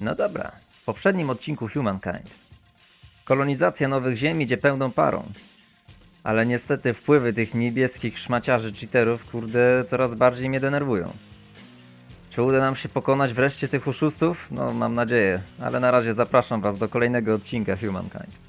No dobra, w poprzednim odcinku Humankind. Kolonizacja nowych ziem idzie pełną parą. Ale niestety wpływy tych niebieskich szmaciarzy cheaterów, kurde, coraz bardziej mnie denerwują. Czy uda nam się pokonać wreszcie tych oszustów? No, mam nadzieję. Ale na razie zapraszam was do kolejnego odcinka Humankind.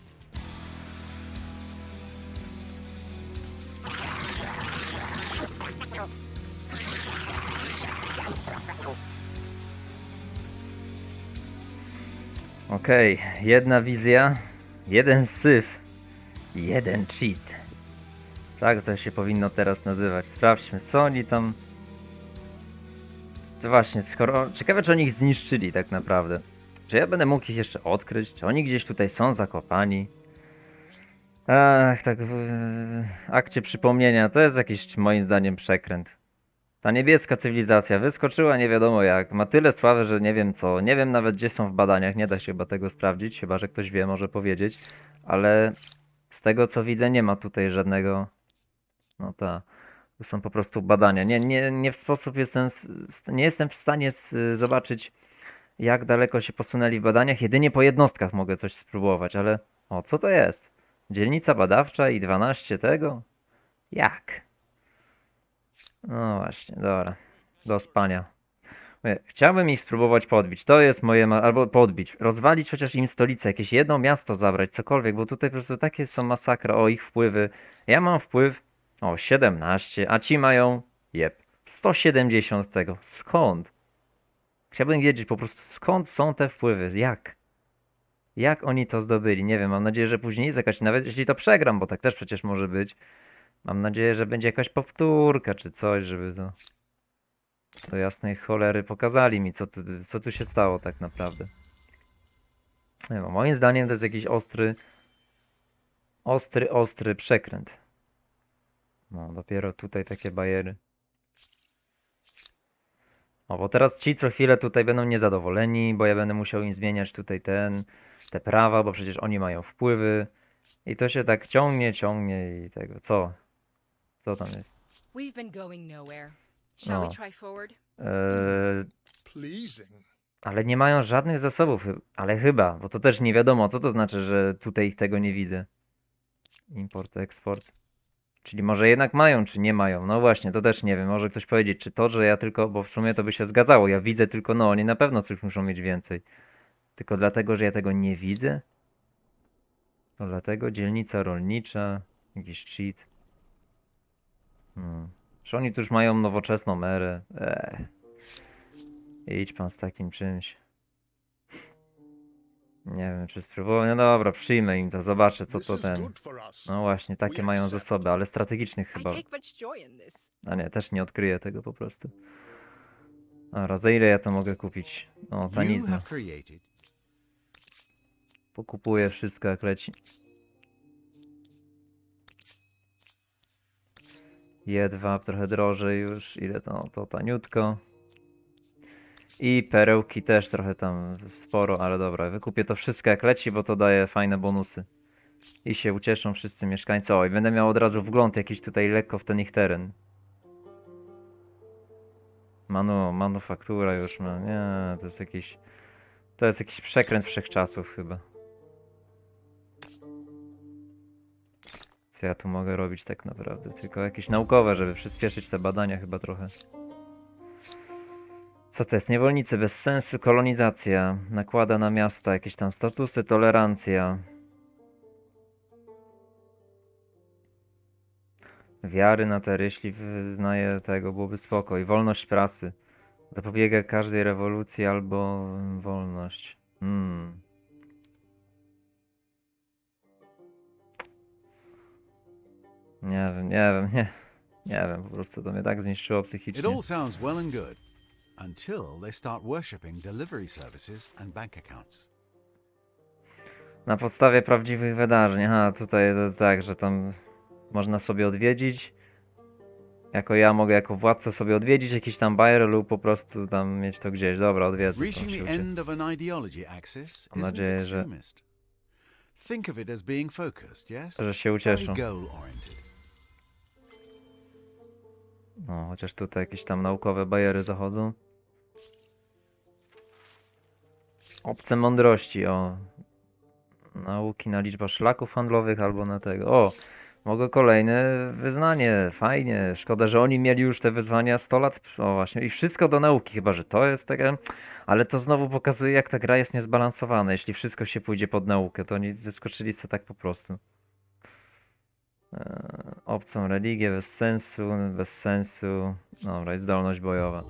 Okej, jedna wizja, jeden syf, jeden cheat. Tak to się powinno teraz nazywać. Sprawdźmy, co oni tam... To właśnie, skoro... Ciekawe, czy oni ich zniszczyli tak naprawdę. Czy ja będę mógł ich jeszcze odkryć? Czy oni gdzieś tutaj są zakopani? Ach, tak w akcie przypomnienia, to jest jakiś moim zdaniem przekręt. Ta niebieska cywilizacja wyskoczyła nie wiadomo jak. Ma tyle sławy, że nie wiem co. Nie wiem nawet gdzie są w badaniach. Nie da się chyba tego sprawdzić, chyba że ktoś wie, może powiedzieć. Ale z tego co widzę, nie ma tutaj żadnego. No ta. To są po prostu badania. Nie, nie, nie w sposób jestem. Nie jestem w stanie zobaczyć, jak daleko się posunęli w badaniach. Jedynie po jednostkach mogę coś spróbować, ale. O, co to jest? Dzielnica badawcza i 12 tego? Jak? No właśnie, dobra. Do spania. Chciałbym ich spróbować podbić. To jest moje. Albo podbić. Rozwalić chociaż im stolicę, jakieś jedno miasto zabrać, cokolwiek, bo tutaj po prostu takie są masakra. O ich wpływy. Ja mam wpływ. O, 17, a ci mają. Jep. 170 tego. Skąd? Chciałbym wiedzieć po prostu skąd są te wpływy. Jak? Jak oni to zdobyli? Nie wiem, mam nadzieję, że później jest jakaś, nawet jeśli to przegram, bo tak też przecież może być. Mam nadzieję, że będzie jakaś powtórka czy coś, żeby to. Do jasnej cholery pokazali mi, co tu, co tu się stało tak naprawdę. Nie wiem, moim zdaniem to jest jakiś ostry, ostry, ostry przekręt. No, dopiero tutaj takie bajery. O, bo teraz ci co chwilę tutaj będą niezadowoleni, bo ja będę musiał im zmieniać tutaj ten, te prawa, bo przecież oni mają wpływy. I to się tak ciągnie, ciągnie i tego, co? Co tam jest? We've been going nowhere. Shall No. we try forward? Eee, Pleasing. ale nie mają żadnych zasobów, chy- ale chyba, bo to też nie wiadomo, co to znaczy, że tutaj ich tego nie widzę. Import, eksport. Czyli może jednak mają, czy nie mają. No właśnie, to też nie wiem. Może ktoś powiedzieć, czy to, że ja tylko, bo w sumie to by się zgadzało. Ja widzę tylko, no oni na pewno coś muszą mieć więcej. Tylko dlatego, że ja tego nie widzę? To dlatego dzielnica rolnicza, jakiś cheat. Hmm. Czy oni tu już mają nowoczesną erę? Eee. Idź pan z takim czymś. Nie wiem, czy spróbuję. No dobra, przyjmę im to, zobaczę co to ten. No właśnie, takie mają zasoby, ale strategicznych chyba. A nie, też nie odkryję tego po prostu. Dobra, za ile ja to mogę kupić? O, tanizna. Pokupuję wszystko jak leci. Jedwab trochę drożej już. Ile to? To taniutko. I perełki też trochę tam sporo, ale dobra. Wykupię to wszystko jak leci, bo to daje fajne bonusy. I się ucieszą wszyscy mieszkańcy. O, i będę miał od razu wgląd jakiś tutaj lekko w ten ich teren. Manu, manufaktura już ma. Nie, to jest jakiś. To jest jakiś przekręt wszechczasów chyba. Co ja tu mogę robić tak naprawdę? Tylko jakieś naukowe, żeby przyspieszyć te badania chyba trochę. Co to jest? Niewolnicy bez sensu, kolonizacja. Nakłada na miasta jakieś tam statusy, tolerancja. Wiary na ter, jeśli wyznaje tego, byłoby spoko. I wolność prasy. Zapobiega każdej rewolucji albo wolność. Hmm. Nie wiem, nie wiem, nie. Nie wiem, po prostu to mnie tak zniszczyło It psychicznie. all sounds well and good until they start worshipping delivery services and bank accounts. Na podstawie prawdziwych wydarzeń. Aha, tutaj to tak, że tam można sobie odwiedzić. Jako ja mogę jako władca sobie odwiedzić jakiś tam bajer lub po prostu tam mieć to gdzieś. Dobra, odwiedzę. Reaching the end of an ideology axis Mam nadzieję, że-. Think of it as being focused, yes? Że się ucieszą. goal oriented. No, chociaż tutaj jakieś tam naukowe bajery zachodzą. Obce mądrości, o. Nauki na liczbę szlaków handlowych albo na tego. O, mogę kolejne wyznanie. Fajnie. Szkoda, że oni mieli już te wyzwania 100 lat. O, właśnie. I wszystko do nauki, chyba że to jest takie. Ale to znowu pokazuje, jak ta gra jest niezbalansowana. Jeśli wszystko się pójdzie pod naukę, to oni wyskoczyli sobie tak po prostu. Eee, obcą religię bez sensu, bez sensu. Dobra, i zdolność bojowa.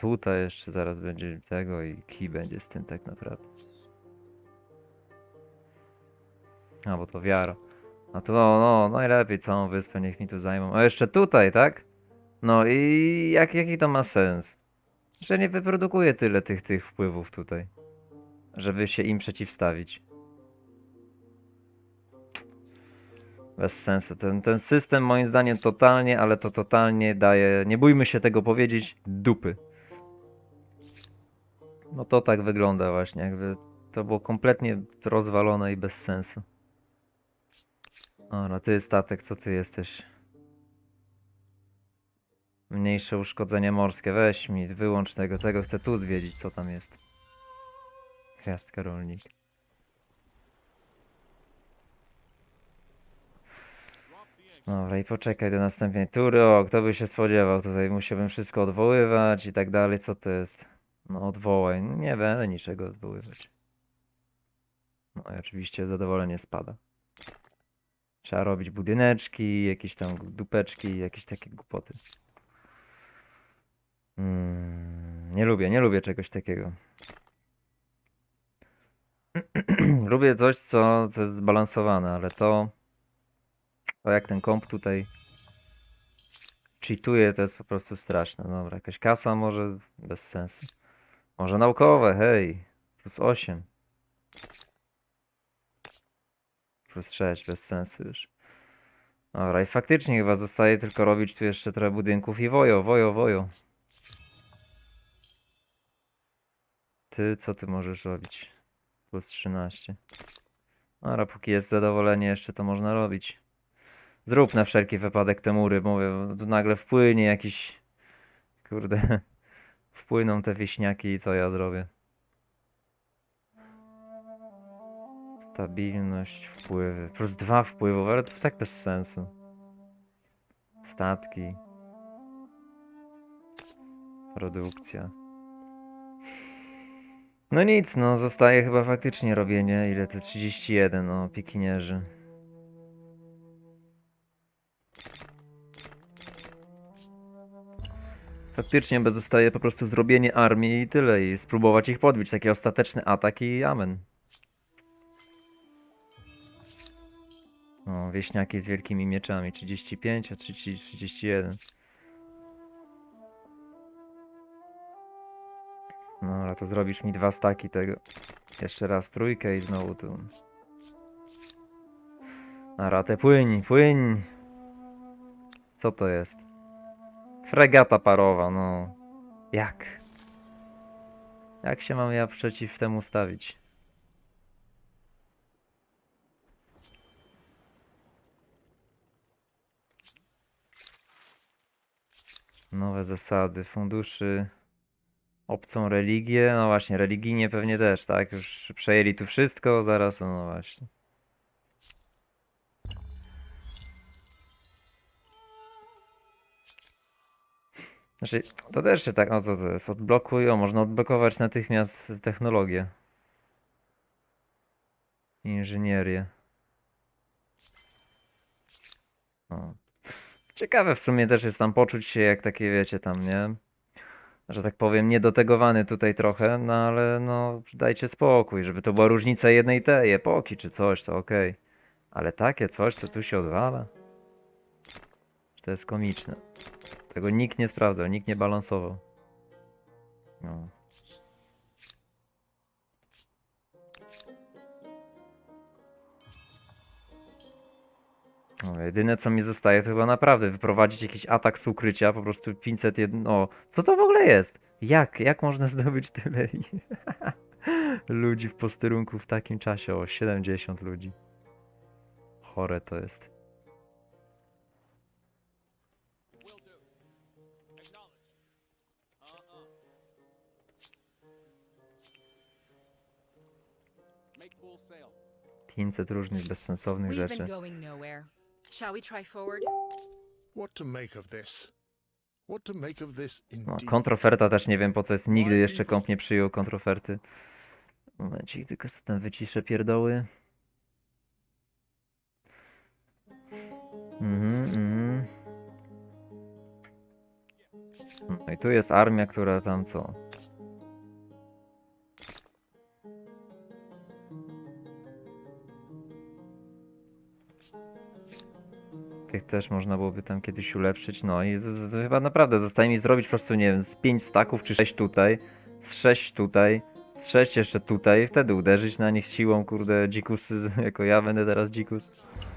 Tutaj jeszcze zaraz będzie tego i kij będzie z tym tak naprawdę. A, bo to wiara. A tu, no, no, najlepiej całą wyspę niech mi tu zajmą. A jeszcze tutaj, tak? No i jak, jaki to ma sens? Że nie wyprodukuje tyle tych, tych wpływów tutaj. Żeby się im przeciwstawić. Bez sensu. Ten, ten system moim zdaniem totalnie, ale to totalnie daje, nie bójmy się tego powiedzieć, dupy. No to tak wygląda właśnie, jakby to było kompletnie rozwalone i bez sensu. Dobra, ty statek, co ty jesteś? Mniejsze uszkodzenie morskie, weź mi, wyłącz tego, tego chcę tu zwiedzić, co tam jest. Gwiazdka rolnik. Dobra, i poczekaj do następnej tury. O, kto by się spodziewał, tutaj musiałbym wszystko odwoływać i tak dalej, co to jest? No odwołaj, nie będę niczego odwoływać. No i oczywiście zadowolenie spada. Trzeba robić budyneczki, jakieś tam dupeczki, jakieś takie głupoty. Mm, nie lubię, nie lubię czegoś takiego. lubię coś, co, co jest zbalansowane, ale to... To jak ten komp tutaj cheatuje, to jest po prostu straszne. Dobra, jakaś kasa może bez sensu. Może naukowe, hej. Plus 8. Plus 6, bez sensu już. Dobra, i faktycznie chyba zostaje tylko robić tu jeszcze trochę budynków i wojo, wojo, wojo. Ty, co ty możesz robić? Plus 13. Dobra, póki jest zadowolenie jeszcze, to można robić. Zrób na wszelki wypadek te mury, mówię, tu nagle wpłynie jakiś... Kurde... Wpłyną te wieśniaki i co ja zrobię? Stabilność, wpływy. Plus dwa wpływów, ale to jest tak bez sensu. Statki. Produkcja. No nic, no zostaje chyba faktycznie robienie. Ile to? 31, no, pikinierzy. Faktycznie zostaje po prostu zrobienie armii i tyle. I spróbować ich podbić. Taki ostateczny atak i amen. O, wieśniaki z wielkimi mieczami. 35, a 30, 31. No, ale to zrobisz mi dwa staki tego. Jeszcze raz trójkę i znowu tu. Na ratę płyń, płyń! Co to jest? Fregata parowa, no. Jak? Jak się mam ja przeciw temu stawić? Nowe zasady, funduszy, obcą religię, no właśnie, religijnie pewnie też, tak? Już przejęli tu wszystko, zaraz, no właśnie. Znaczy, to też się tak, no co to jest? Odblokuj, o, można odblokować natychmiast technologię. Inżynierię. O. Ciekawe w sumie też jest tam poczuć się jak takie, wiecie, tam, nie? Że tak powiem, niedotegowany tutaj trochę, no ale no, dajcie spokój, żeby to była różnica jednej tej epoki czy coś, to okej. Ale takie coś, co tu się odwala? To jest komiczne. Tego nikt nie sprawdzał, nikt nie balansował. No. No, jedyne co mi zostaje to chyba naprawdę wyprowadzić jakiś atak z ukrycia, po prostu 501. O, no, co to w ogóle jest? Jak? Jak można zdobyć tyle ludzi w posterunku w takim czasie? O, 70 ludzi. Chore to jest. Make 500 różnych bezsensownych rzeczy. Shall we try forward? What to make of this? What to make of this No, indeed? kontroferta też nie wiem po co jest. Nigdy jeszcze komp nie przyjął kontroferty. Momencik, tylko sobie tam wyciszę pierdoły. Mhm, mhm. No i tu jest armia, która tam co? Tych też można byłoby tam kiedyś ulepszyć. No i to, to, to chyba naprawdę zostaje mi zrobić po prostu, nie wiem, z 5 staków czy 6 tutaj, z 6 tutaj, z 6 jeszcze tutaj, wtedy uderzyć na nich siłą, kurde, dzikusy, jako ja będę teraz dzikus.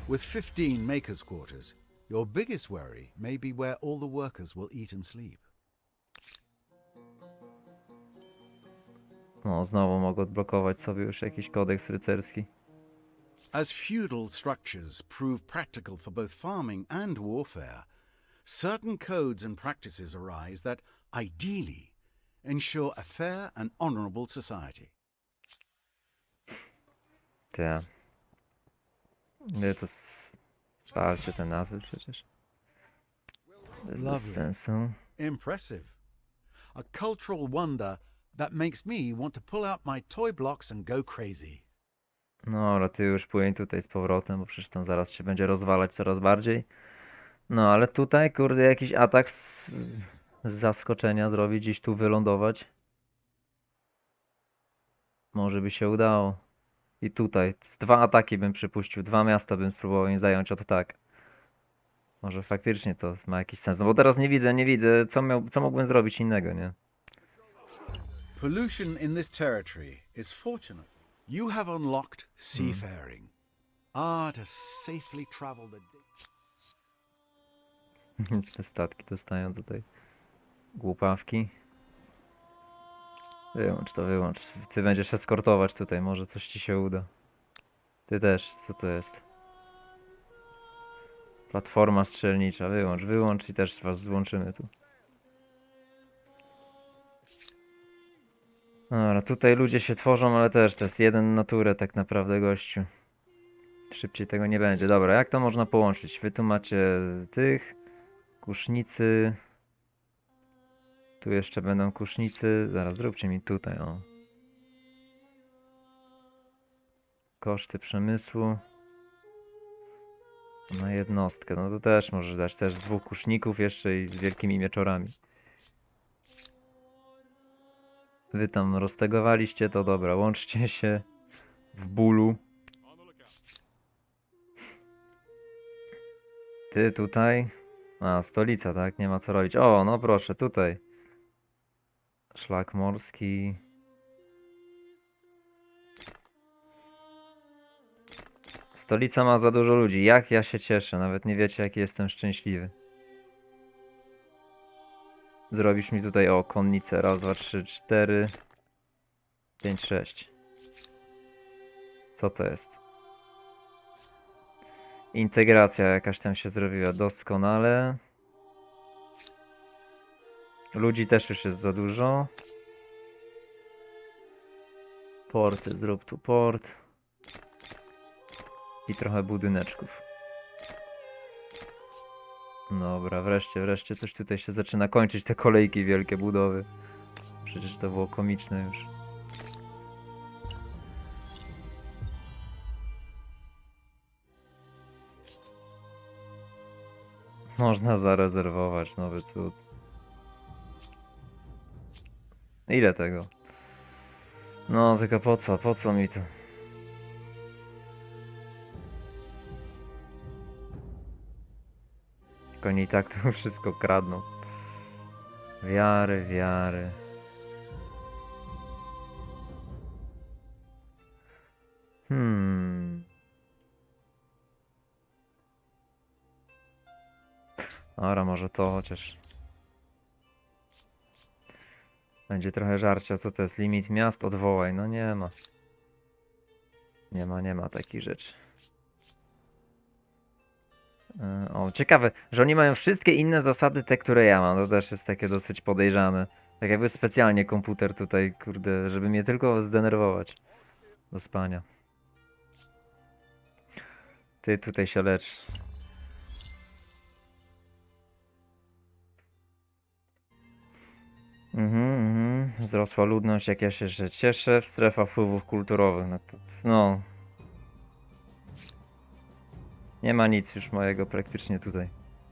With 15 makers' quarters, your biggest worry may be where all the workers will eat and sleep. No, znowu mogę odblokować sobie już jakiś kodeks rycerski. As feudal structures prove practical for both farming and warfare, certain codes and practices arise that, ideally, ensure a fair and honourable society. Nie, to spalcie te nazwy przecież. Bez Lovely. Impressive. A cultural wonder that makes me want to pull out my toy blocks and go crazy. No, ale ty już płyń tutaj z powrotem, bo przecież tam zaraz się będzie rozwalać coraz bardziej. No, ale tutaj, kurde, jakiś atak z, z zaskoczenia zrobić, gdzieś tu wylądować. Może by się udało. I tutaj, z dwa ataki bym przypuścił, dwa miasta bym spróbował im zająć od tak. Może faktycznie to ma jakiś sens, no bo teraz nie widzę, nie widzę, co, miał, co mógłbym zrobić innego, nie? Pollution in this territory is fortunate. You have unlocked seafaring. Ah, to safely travel the. Te statki dostają tutaj głupawki. Wyłącz to, wyłącz. Ty będziesz eskortować tutaj, może coś ci się uda. Ty też, co to jest? Platforma strzelnicza, wyłącz, wyłącz i też was złączymy tu. Dobra, tutaj ludzie się tworzą, ale też to jest jeden naturę tak naprawdę gościu. Szybciej tego nie będzie. Dobra, jak to można połączyć? Wy tu macie tych, kusznicy. Tu jeszcze będą kusznicy. Zaraz zróbcie mi tutaj, o. Koszty przemysłu. Na jednostkę. No to też możesz dać też dwóch kuszników jeszcze i z wielkimi mieczorami. Wy tam roztegowaliście, to dobra, łączcie się w bólu. Ty tutaj. A, stolica, tak? Nie ma co robić. O, no proszę, tutaj. Szlak morski. Stolica ma za dużo ludzi. Jak ja się cieszę. Nawet nie wiecie, jaki jestem szczęśliwy. Zrobisz mi tutaj, o, konnicę. Raz, dwa, trzy, cztery. Pięć, sześć. Co to jest? Integracja jakaś tam się zrobiła doskonale. Ludzi też już jest za dużo. Porty, zrób tu port. I trochę budyneczków. Dobra, wreszcie, wreszcie coś tutaj się zaczyna kończyć, te kolejki wielkie budowy. Przecież to było komiczne już. Można zarezerwować nowy cud. Ile tego? No, tylko po co? Po co mi to? Jak Oni i tak tu wszystko kradną. Wiary, wiary. Hmm. Dobra, może to chociaż. Będzie trochę żarcia. Co to jest? Limit miast? Odwołaj. No nie ma. Nie ma, nie ma takich rzeczy. E, O, ciekawe, że oni mają wszystkie inne zasady, te, które ja mam. To też jest takie dosyć podejrzane. Tak jakby specjalnie komputer tutaj, kurde, żeby mnie tylko zdenerwować. do spania. Ty tutaj się lecz. Mhm, mhm. Wzrosła ludność, jak ja się że cieszę. Strefa wpływów kulturowych. No, to, no. Nie ma nic już mojego praktycznie tutaj.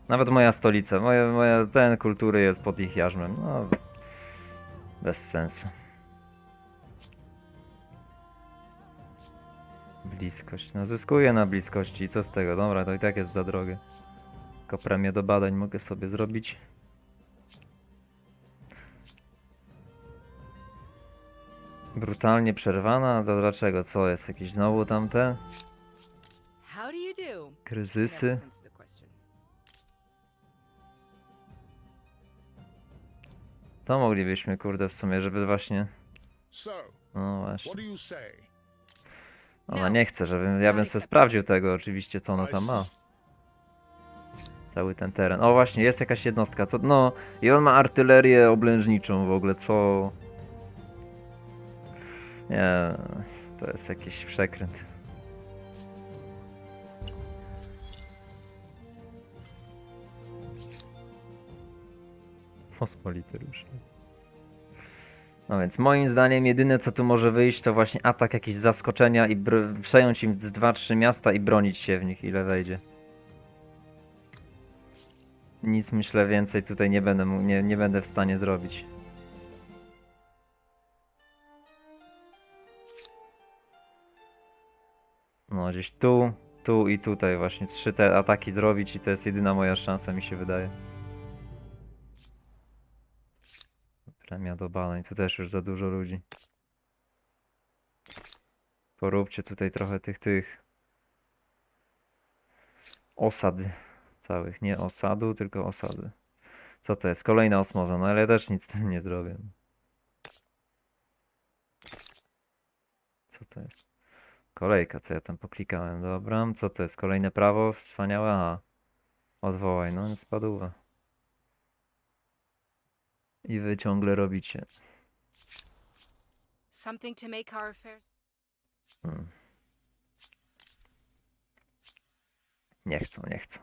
Nawet moja stolica, moja, moja ten kultury jest pod ich jarzmem. No, bez sensu. Bliskość. No zyskuję na bliskości co z tego? Dobra, to i tak jest za drogie. Tylko premię do badań mogę sobie zrobić. Brutalnie przerwana? To dlaczego? Co jest? Jakieś znowu tamte kryzysy? sensed the question. To moglibyśmy, kurde, w sumie, żeby właśnie... No właśnie. what do you say? Ona nie chce, żebym... Ja bym sobie sprawdził tego oczywiście, co ona tam ma. Cały ten teren. O właśnie, jest jakaś jednostka. Co... No, i on ma artylerię oblężniczą w ogóle, co... Nie, to jest jakiś przekręt. Pospolity rusznik. No więc moim zdaniem jedyne co tu może wyjść to właśnie atak jakiś zaskoczenia i br- przejąć im z 2-3 miasta i bronić się w nich ile wejdzie. Nic myślę więcej tutaj nie będę, nie, nie będę w stanie zrobić. No gdzieś tu, tu i tutaj właśnie trzy te ataki zrobić i to jest jedyna moja szansa mi się wydaje. Premia do badań, tu też już za dużo ludzi. Poróbcie tutaj trochę tych tych osad całych, nie osadu, tylko osady. Co to jest? Kolejna osmoza, no ale ja też nic z tym nie zrobię. Co to jest? Kolejka, co ja tam poklikałem, dobra. Co to jest? Kolejne prawo? Wspaniałe, aha. Odwołaj, no spadła. I wy ciągle robicie. Something to make our affairs. Hmm. Nie chcą, nie chcą.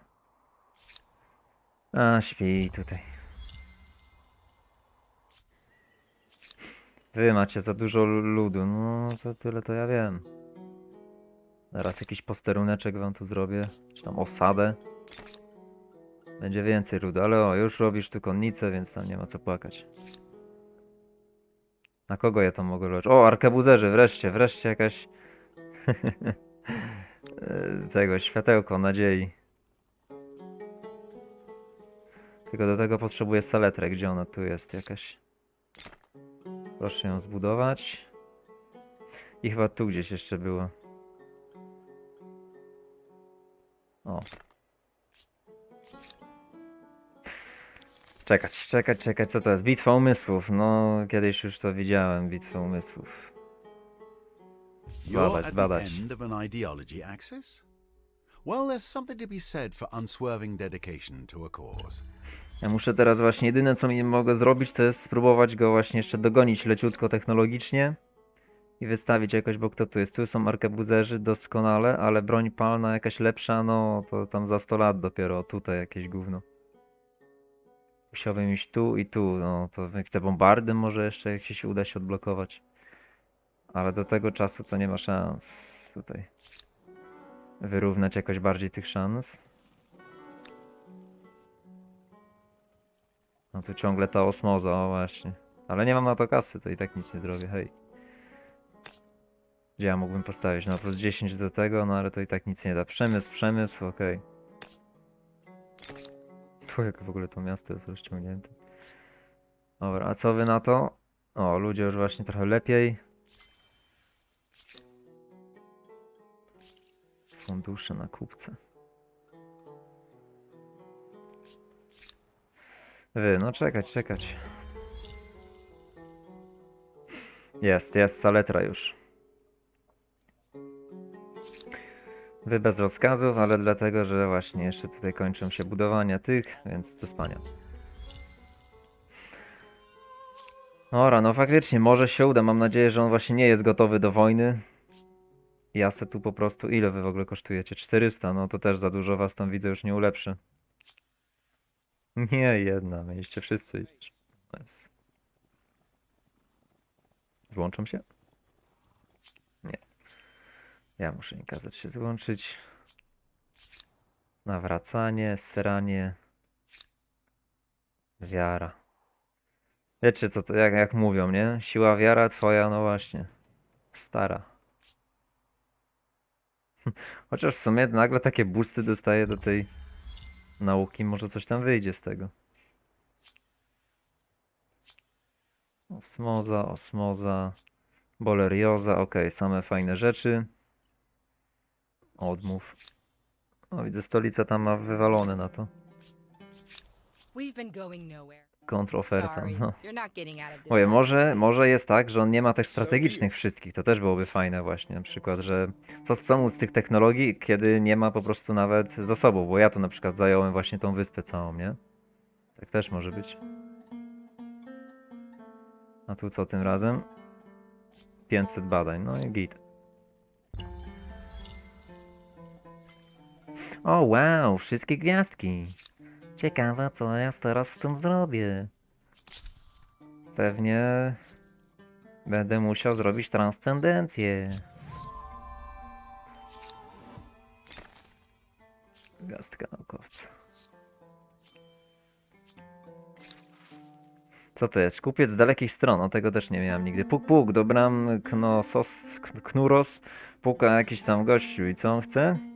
A, śpi tutaj. Wy macie za dużo ludu, no to tyle to ja wiem. Zaraz jakiś posteruneczek wam tu zrobię, czy tam osadę. Będzie więcej ludu, ale o, już robisz tu konnicę, więc tam nie ma co płakać. Na kogo ja tam mogę leczyć? O, arkebuzerzy, wreszcie, wreszcie jakaś... tego, światełko nadziei. Tylko do tego potrzebuję saletrę, gdzie ona tu jest jakaś. Proszę ją zbudować. I chyba tu gdzieś jeszcze było. O. Czekać, czekać, czekać, co to jest? Bitwa umysłów. No, kiedyś już to widziałem, bitwę umysłów. You're Badać, at the badać. end of an ideology axis? Well, there's something to be said for unswerving dedication to a cause. Ja muszę teraz właśnie, jedyne co mi mogę zrobić, to jest spróbować go właśnie jeszcze dogonić leciutko technologicznie i wystawić jakoś, bo kto tu jest? Tu są arkebuzerzy doskonale, ale broń palna jakaś lepsza, no to tam za 100 lat dopiero, tutaj jakieś gówno. Musiałbym iść tu i tu, no to te bombardy może jeszcze, jak się uda się odblokować. Ale do tego czasu to nie ma szans tutaj wyrównać jakoś bardziej tych szans. No tu ciągle ta osmoza, o właśnie. Ale nie mam na to kasy, to i tak nic nie zrobię, hej. Gdzie ja mógłbym postawić? No plus 10 do tego, no ale to i tak nic nie da. Przemysł, przemysł, okej. Tu jak w ogóle to miasto jest rozciągnięte. Dobra, a co wy na to? O, ludzie już właśnie trochę lepiej. Fundusze na kupce. Wy, no czekać, czekać. Jest, jest saletra już. Wy bez rozkazów, ale dlatego, że właśnie jeszcze tutaj kończą się budowania tych, więc do spania. Ora, no faktycznie, może się uda. Mam nadzieję, że on właśnie nie jest gotowy do wojny. Ja se tu po prostu... Ile wy w ogóle kosztujecie? 400, no to też za dużo was tam widzę już nie ulepszy. Nie, jedna, mieliście wszyscy. Złączą się? Nie. Ja muszę im kazać się złączyć. Nawracanie, seranie. Wiara. Wiecie co to, jak, jak mówią, nie? Siła wiara twoja, no właśnie. Stara. Chociaż w sumie nagle takie boosty dostaję do tej nauki, może coś tam wyjdzie z tego. Osmoza, osmoza, bolerioza, ok, same fajne rzeczy. Odmów. O, widzę, stolica tam ma wywalone na to. We've been going nowhere. Kontroferta, Sorry, no. you're not getting out of this. Oje, alive. może, może jest tak, że on nie ma też strategicznych wszystkich. To też byłoby fajne właśnie. Na przykład, że co co mu z tych technologii, kiedy nie ma po prostu nawet zasobów, bo ja tu na przykład zająłem właśnie tą wyspę całą, nie? Tak też może być. A tu co tym razem? 500 badań, no i git. O wow, wszystkie gwiazdki. Ciekawe co ja teraz z tym zrobię. Pewnie będę musiał zrobić transcendencję. Gastka naukowca. Co to jest? Kupiec z dalekich stron. O tego też nie miałem nigdy. Puk puk do bram Knosos, Knuros. Puka jakiś tam gościu. I co on chce?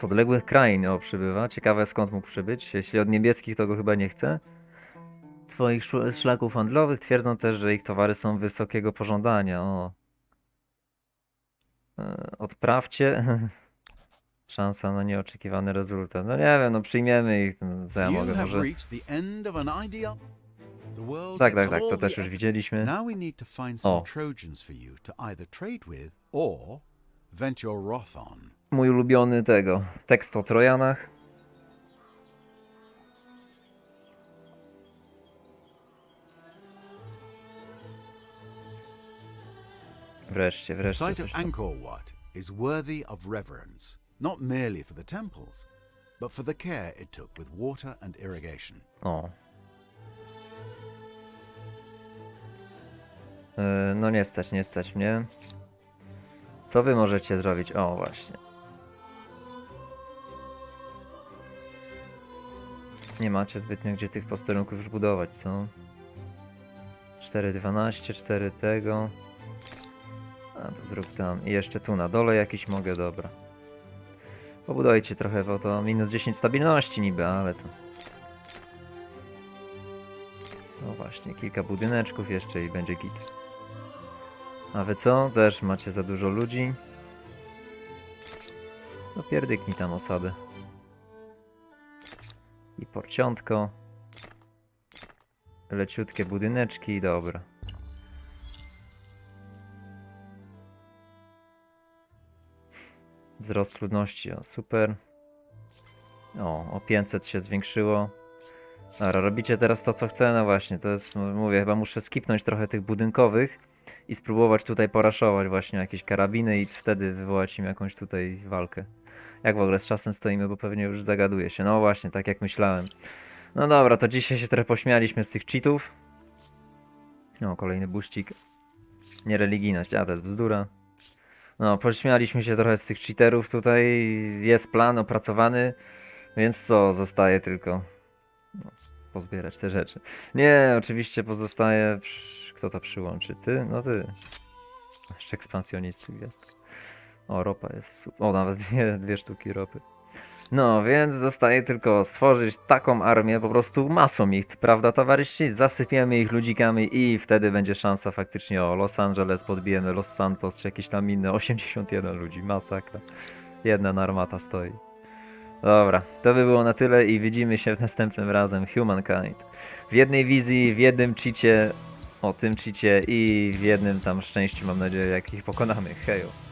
Z odległych krain o przybywa. Ciekawe skąd mógł przybyć. Jeśli od niebieskich to go chyba nie chce twoich szl- szlaków handlowych twierdzą też, że ich towary są wysokiego pożądania. O. E, Odprawcie. Szansa na nieoczekiwany rezultat. No nie wiem, no przyjmiemy ich. No, co ja mogę, może. Tak, tak, tak, to też już widzieliśmy. O. Mój ulubiony tego. Tekst o Trojanach. Wreszcie, The wreszcie. site of coś tam. Angkor Wat is worthy of reverence, not merely for the temples, but for the care it took with water and irrigation. O. Yy, No nie stać, nie stać mnie. Co wy możecie zrobić? O, właśnie. Nie macie zbytnio gdzie tych posterunków już budować, co? 4,12, 4 tego. A to zrób tam. I jeszcze tu na dole jakiś mogę, dobra. Pobudujcie trochę, bo to minus 10 stabilności niby, ale to... No właśnie, kilka budyneczków jeszcze i będzie git. A wy co? Też macie za dużo ludzi? No pierdyknij tam osadę. I porciątko. Leciutkie budyneczki, dobra. Wzrost ludności, o super. O, o 500 się zwiększyło. Dobra, robicie teraz to, co chcę, no właśnie, to jest, m- mówię, chyba muszę skipnąć trochę tych budynkowych i spróbować tutaj poraszować właśnie jakieś karabiny i wtedy wywołać im jakąś tutaj walkę. Jak w ogóle z czasem stoimy, bo pewnie już zagaduje się. No właśnie, tak jak myślałem. No dobra, to dzisiaj się trochę pośmialiśmy z tych cheatów. No, kolejny buścik. Niereligijność, a to jest bzdura. No, pośmialiśmy się trochę z tych cheaterów tutaj. Jest plan opracowany, więc co, zostaje tylko pozbierać te rzeczy. Nie, oczywiście pozostaje. Kto to przyłączy? Ty? No ty. Jeszcze ekspansjonisty gwiazdka. O, ropa jest. O, nawet dwie, dwie sztuki ropy. No, więc zostaje tylko stworzyć taką armię, po prostu masą ich, prawda, towarzyści? Zasypiemy ich ludzikami i wtedy będzie szansa faktycznie o Los Angeles, podbijemy Los Santos czy jakieś tam inne 81 ludzi, masakra. Jedna armata stoi. Dobra, to by było na tyle i widzimy się następnym razem Humankind. W jednej wizji, w jednym cheacie, o tym cheacie i w jednym tam szczęściu mam nadzieję jak ich pokonamy. Hejo.